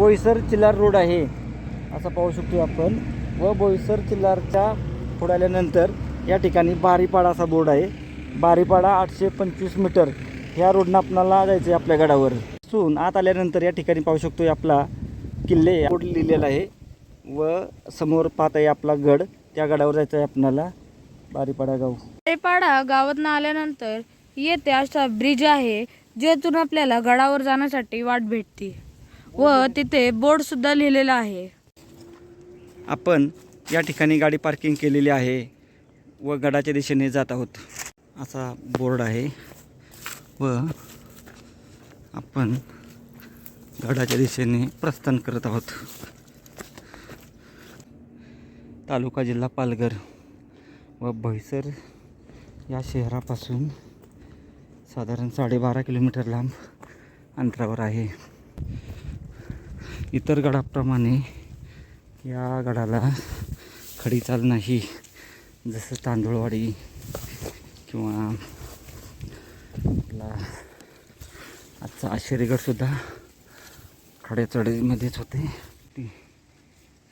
Boisar चिल्लार road आहे. असं पाहू शकतो आपण. व बोईसर चिल्लारच्या पुढे आल्यानंतर या ठिकाणी बारीपाडा असा बोर्ड आहे. बारीपाडा आठशे पंचवीस मीटर ह्या रोडनं आपणाला जायचं आहे आपल्या गडावर. सून आत आल्यानंतर या ठिकाणी पाहू शकतो आपला किल्ले रोड लिहिलेला आहे. व समोर पाहत आहे आपला गड. त्या गडावर जायचं आहे आपणाला बारीपाडा गाव. बारीपाडा गावातनं आल्यानंतर येथे असा ब्रिज आहे जेथून आपल्याला गडावर जाण्यासाठी वाट भेटते. व तिथे बोर्ड सुद्धा लिहिलेला आहे. आपण या ठिकाणी गाडी पार्किंग केलेली आहे व गडाच्या दिशेने जात आहोत. असा बोर्ड आहे व आपण गडाच्या दिशेने प्रस्थान करत आहोत. तालुका जिल्हा पालघर व भैसर या शहरापासून साधारण साडेबारा किलोमीटर लांब अंतरावर आहे. इतर गडाप्रमाणे या गडाला खडीचाल नाही जसं तांदूळवाडी किंवा आपला आजचा आश्चर्यगडसुद्धा खड्या चढीमध्येच होते. ती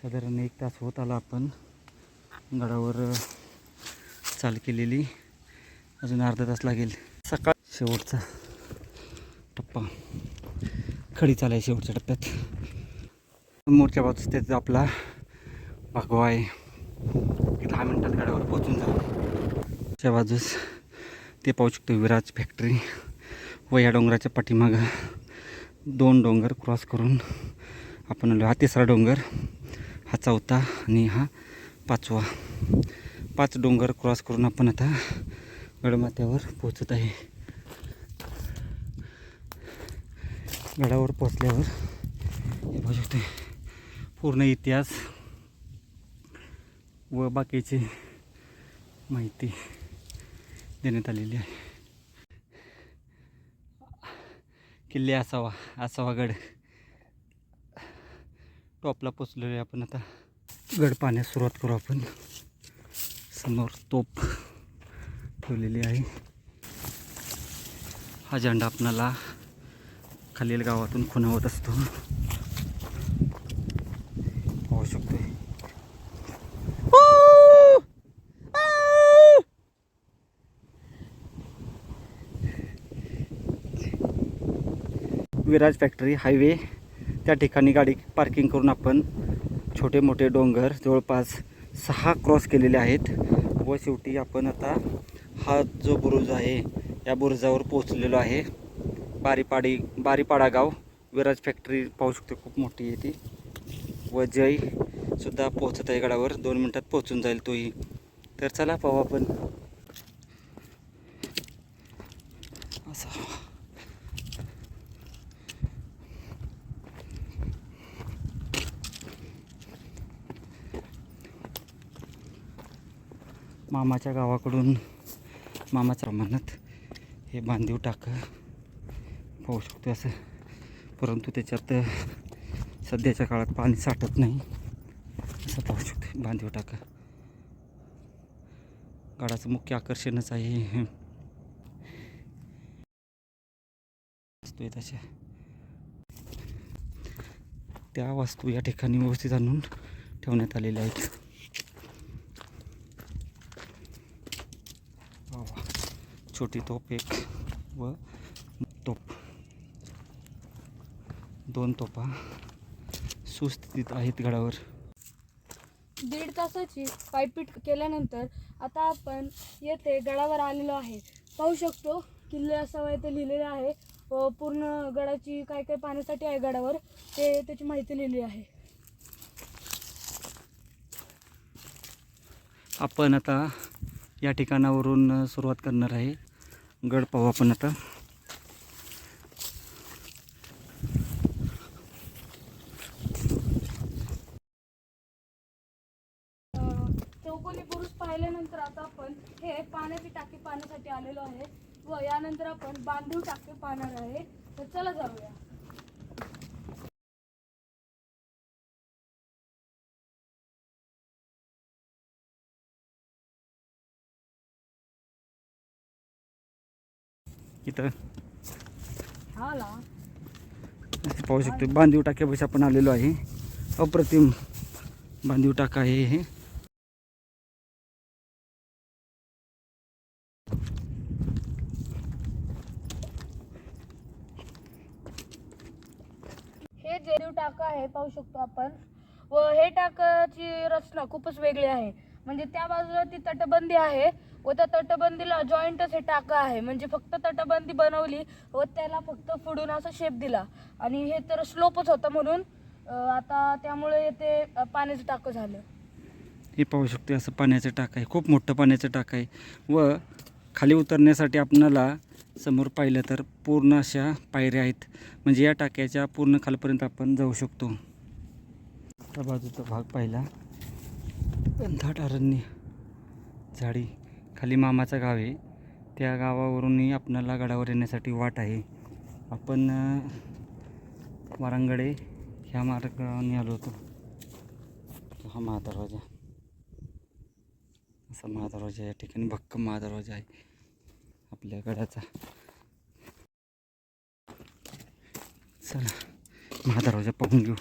साधारण एक तास होत आला आपण गडावर चाल केलेली. अजून अर्धा तास लागेल. सकाळ शेवटचा टप्पा. खडी चालाय शेवटच्या टप्प्यात. मोरच्या बाजूस त्याचा आपला भगवा आहे. दहा मिनटात गाड्यावर पोचून जाऊ. त्या बाजूस ते पाहू शकतो विराज फॅक्टरी व या डोंगराच्या पाठीमागं दोन डोंगर क्रॉस करून आपण आलो. हा तिसरा डोंगर हा चौथा आणि हा पाचवा. पाच डोंगर क्रॉस करून आपण आता गडमाथ्यावर पोचत आहे. गडावर पोचल्यावर हे पाहू शकते पूर्ण इतिहास व बाकीची माहिती देण्यात आलेली आहे. किल्ले असावा असावा गड. टॉपला पोचलेलो आहे आपण आता. गड पाहण्यास सुरुवात करू आपण. समोर तोप ठेवलेली आहे. हा झेंडा आपणाला खालील गावातून खुणावत असतो पाहू शकतोय विराज फॅक्टरी हायवे. त्या ठिकाणी गाडी पार्किंग करून आपण छोटे मोठे डोंगर जवळपास सहा क्रॉस केलेले आहेत. व शेवटी आपण आता हा जो बुरुज आहे या बुरुजावर पोचलेलो आहे. बारीपाडी बारीपाडा गाव विराज फॅक्टरी पाहू शकतो खूप मोठी आहे ती. व जय सुद्धा पोहोचत आहे गडावर दोन मिनटात पोहोचून जाईल तोही. तर चला पाहू आपण असा मामाच्या गावाकडून मामाच्या प्रमाणात हे बांधीव टाकं पाहू शकतो असं. परंतु त्याच्यात सध्याच्या काळात पाणी साठत नाही असं पाहू शकतो बांधीव टाकं. गडाचं मुख्य आकर्षणच आहे. तशा. वस्तू आहेत अशा त्या वस्तू या ठिकाणी व्यवस्थित आणून ठेवण्यात आलेल्या आहेत वा वा. छोटी तोप एक व तोप. दोन तोपा सुस्थितीत आहेत गडावर. दीड तासाची पायपीट केल्यानंतर आता आपण येथे गडावर आलेलो आहे. पाहू शकतो किल्ले असावा इथे लिहिलेले आहे. व पूर्ण गडाची काय काय पाहण्यासाठी आहे गडावर ते त्याची माहिती लिहिली आहे. आपण आता या ठिकाणावरून सुरुवात करणार आहे. गड पाहू आपण आता. अं, चौकोनी पुरुष पाहिल्यानंतर आता आपण हे पाण्याची टाकी पाहण्यासाठी आलेलो आहे व यानंतर आपण बांधीव टाकी पाहणार आहे. तर चला जाऊया. इथं. पाहू शकतो बांधीव टाक्यापाशी आपण आलेलो आहे. अप्रतिम बांधीव टाका आहे हे. हे जेरीव टाका आहे पाहू शकतो आपण. व हे टाकाची रचना खूपच वेगळी आहे. म्हणजे त्या बाजूला ती तटबंदी आहे. व त्या तटबंदीला जॉईंटच हे टाका आहे. म्हणजे फक्त तटबंदी बनवली व त्याला फक्त फुडून असा शेप दिला. आणि हे तर स्लोपच होता म्हणून आता त्यामुळे ते पाण्याचं टाकं झालं. हे पाहू शकतो असं पाण्याचं टाक आहे. खूप मोठं पाण्याचं टाक आहे. व खाली उतरण्यासाठी आपणाला समोर पाहिलं तर पूर्ण अशा पायऱ्या आहेत. म्हणजे या टाक्याच्या पूर्ण खालपर्यंत आपण जाऊ शकतो. त्या बाजूचा भाग पाहिला. घनदाट अरण्य झाडी. खाली मामाचं गाव आहे. त्या गावावरूनही आपणाला गडावर येण्यासाठी वाट आहे. आपण वारांगडे ह्या मार्गाने आलो होतो. हा महादरवाजा. असा महादरवाजा या ठिकाणी भक्कम महादरवाजा आहे आपल्या गडाचा. चला महादरवाजा पाहून घेऊ.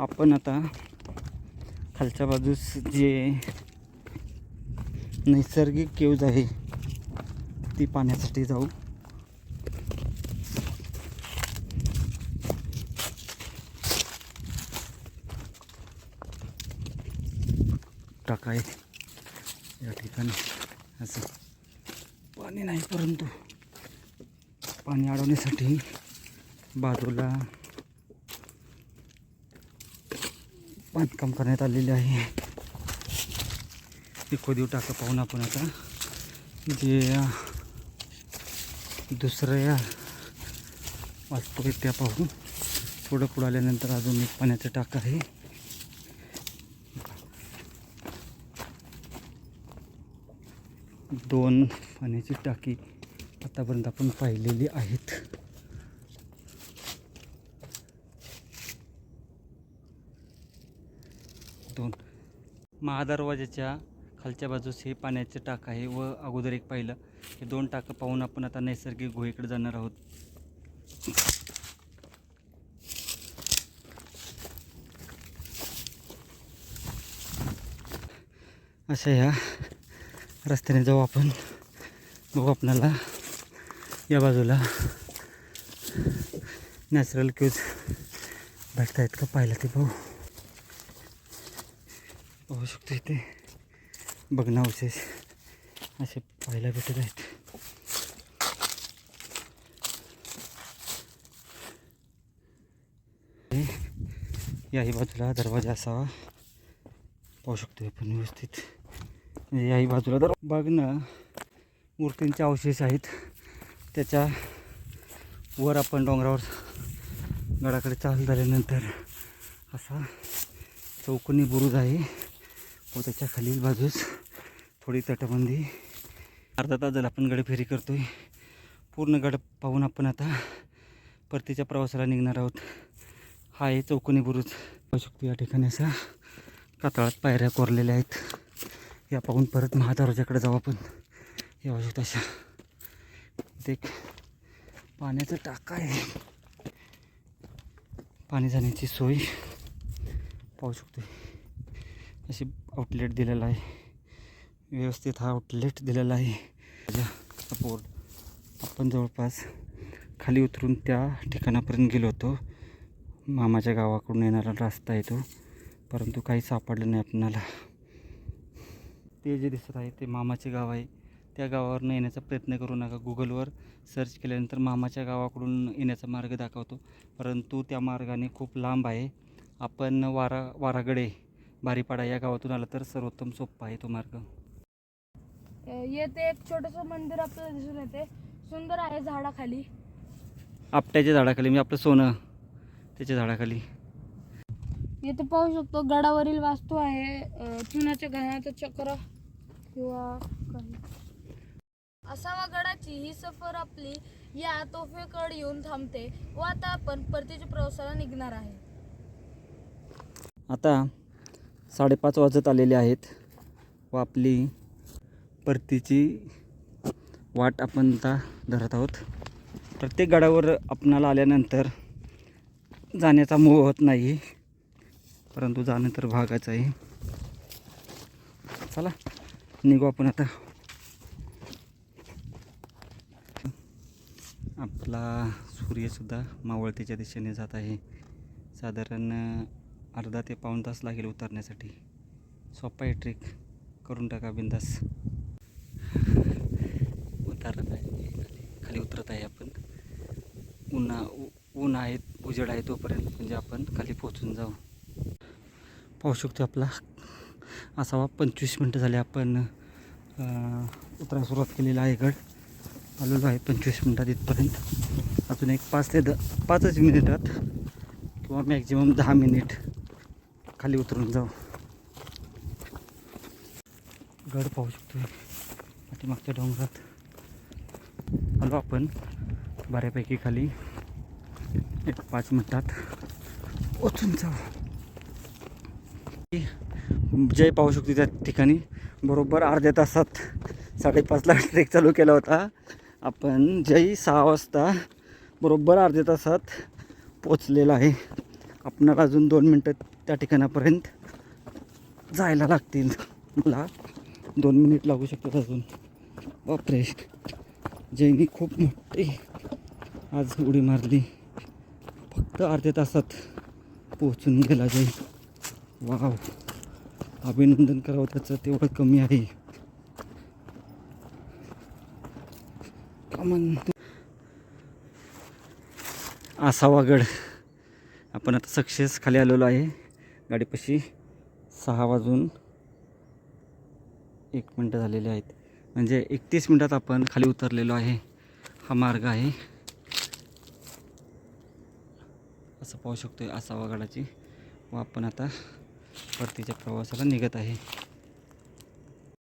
आपण आता खालच्या बाजूस जे नैसर्गिक केव्ज आहे ती पाण्यासाठी जाऊ. टाकाय. या ठिकाणी असं पाणी नाही परंतु पाणी अडवण्यासाठी बाजूला बांधकाम करण्यात आलेले आहे. इकोदीव टाका पाहून आपण आता. जे दुसऱ्या वास्तू आहेत त्या पाहून थोडं पुढं आल्यानंतर अजून एक पाण्याचं टाका आहे. दोन पाण्याची टाकी आतापर्यंत आपण पाहिलेली आहेत दोन महादरवाजाच्या खालच्या बाजूस हे पाण्याचे टाक आहे व अगोदर एक पाहिलं हे दोन टाकं पाहून आपण आता नैसर्गिक गुहेकडे जाणार आहोत. अशा ह्या रस्त्याने जाऊ आपण. बघू आपणाला या बाजूला नॅचरल क्यूज भेटत आहेत का पाहिलं ते भाऊ पाहू. शकतो इथे. बघणं अवशेष असे पाहायला भेटत आहेत. याही बाजूला दरवाजा असावा. पाहू शकतो आपण व्यवस्थित. म्हणजे याही बाजूला दर बघणं मूर्तींचे अवशेष आहेत. त्याच्या वर आपण डोंगरावर गडाकडे चाल झाल्यानंतर असा चौकोनी बुरुज आहे. व त्याच्या खालील बाजूस थोडी तटबंदी. अर्धा तास झाला आपण गडफेरी करतो आहे पूर्ण गड पाहून आपण आता परतीच्या प्रवासाला निघणार आहोत. हा आहे चौकोनी बुरुज. पाहू शकतो या ठिकाणी असा कातळात पायऱ्या कोरलेल्या आहेत. या पाहून परत महादरवाजाकडे जाऊ आपण. या शकतो अशा. ते पाण्याचं टाका आहे. पाणी जाण्याची सोय पाहू शकतो अशी आउटलेट दिलेला आहे. व्यवस्थित हा आउटलेट दिलेला आहे. त्याचा बोर्ड आपण जवळपास खाली उतरून त्या ठिकाणापर्यंत गेलो होतो. मामाच्या गावाकडून येणारा रस्ता आहे तो. परंतु काही सापडलं नाही आपणाला. ते जे दिसत आहे ते मामाचे गाव आहे. त्या गावावरनं येण्याचा प्रयत्न करू नका. गुगलवर सर्च केल्यानंतर मामाच्या गावाकडून येण्याचा मार्ग दाखवतो. परंतु त्या मार्गाने खूप लांब आहे. आपण वारा वारागडे बारीपाडा या गावातून आला तर सर्वोत्तम सोप्पा आहे तो मार्ग. येथे एक छोटंसं मंदिर आपल्याला दिसून येते. सुंदर आहे झाडाखाली. आपट्याच्या झाडाखाली म्हणजे आपलं सोनं त्याच्या झाडाखाली. येथे पाहू शकतो गडावरील वास्तू आहे चुनाच्या घराचं चक्र किंवा काही. असावा गडाची ही सफर आपली या तोफेकडे येऊन थांबते व आता आपण परतीच्या प्रवासाला निघणार आहे. आता साडेपाच वाजत आलेले आहेत व आपली परतीची वाट आपण आता धरत आहोत. प्रत्येक गडावर आपणाला आल्यानंतर जाण्याचा मोह होत नाही परंतु जाणं तर भागाच आहे. चला निघू आपण आता. आपला सूर्यसुद्धा मावळतीच्या दिशेने जात आहे. साधारण अर्धा ते पाऊण तास लागेल उतरण्यासाठी. सोपा आहे ट्रिक करून टाका बिंदास. उतरत आहे खाली खाली उतरत आहे आपण. उन्हा उ- ऊन आहे उजेड आहे तोपर्यंत म्हणजे आपण खाली पोहोचून जाऊ. पाहू शकतो आपला. असावा पंचवीस मिनटं झाले आपण उतरायला सुरुवात केलेला आहे गड. आलेलो आहे पंचवीस मिनटात इथपर्यंत. अजून एक पाच ते द पाचच मिनिटात किंवा मॅक्झिमम दहा मिनिट खाली उतरून जाऊ. गड पाहू शकतो पाठीमागच्या डोंगरात. आलो आपण. बऱ्यापैकी खाली. एक पाच मिनटात उतरून जाऊ. जय पाहू शकतो त्या ठिकाणी. बरोबर अर्ध्या तासात साडेपाचला ट्रेक चालू केला होता. आपण जय सहा वाजता बरोबर अर्ध्या तासात पोचलेला आहे. आपणाला अजून दोन मिनटं त्या ठिकाणापर्यंत जायला लागतील. मला दोन मिनिट लागू शकतात अजून. बापरे. जैनी खूप मोठी आज उडी मारली. फक्त अर्ध्या तासात पोहोचून गेला जय वाव. अभिनंदन करावं त्याचं तेवढं कमी आहे. कमन. आसावा गड आपण आता सक्सेस खाली आलेलो आहे. गाडीपाशी सहा वाजून एक मिनटं झालेले आहेत. म्हणजे एकतीस मिनटात आपण खाली उतरलेलो आहे. हा मार्ग आहे. असं पाहू शकतो आहे असावा गडाची व आपण आता परतीच्या प्रवासाला निघत आहे.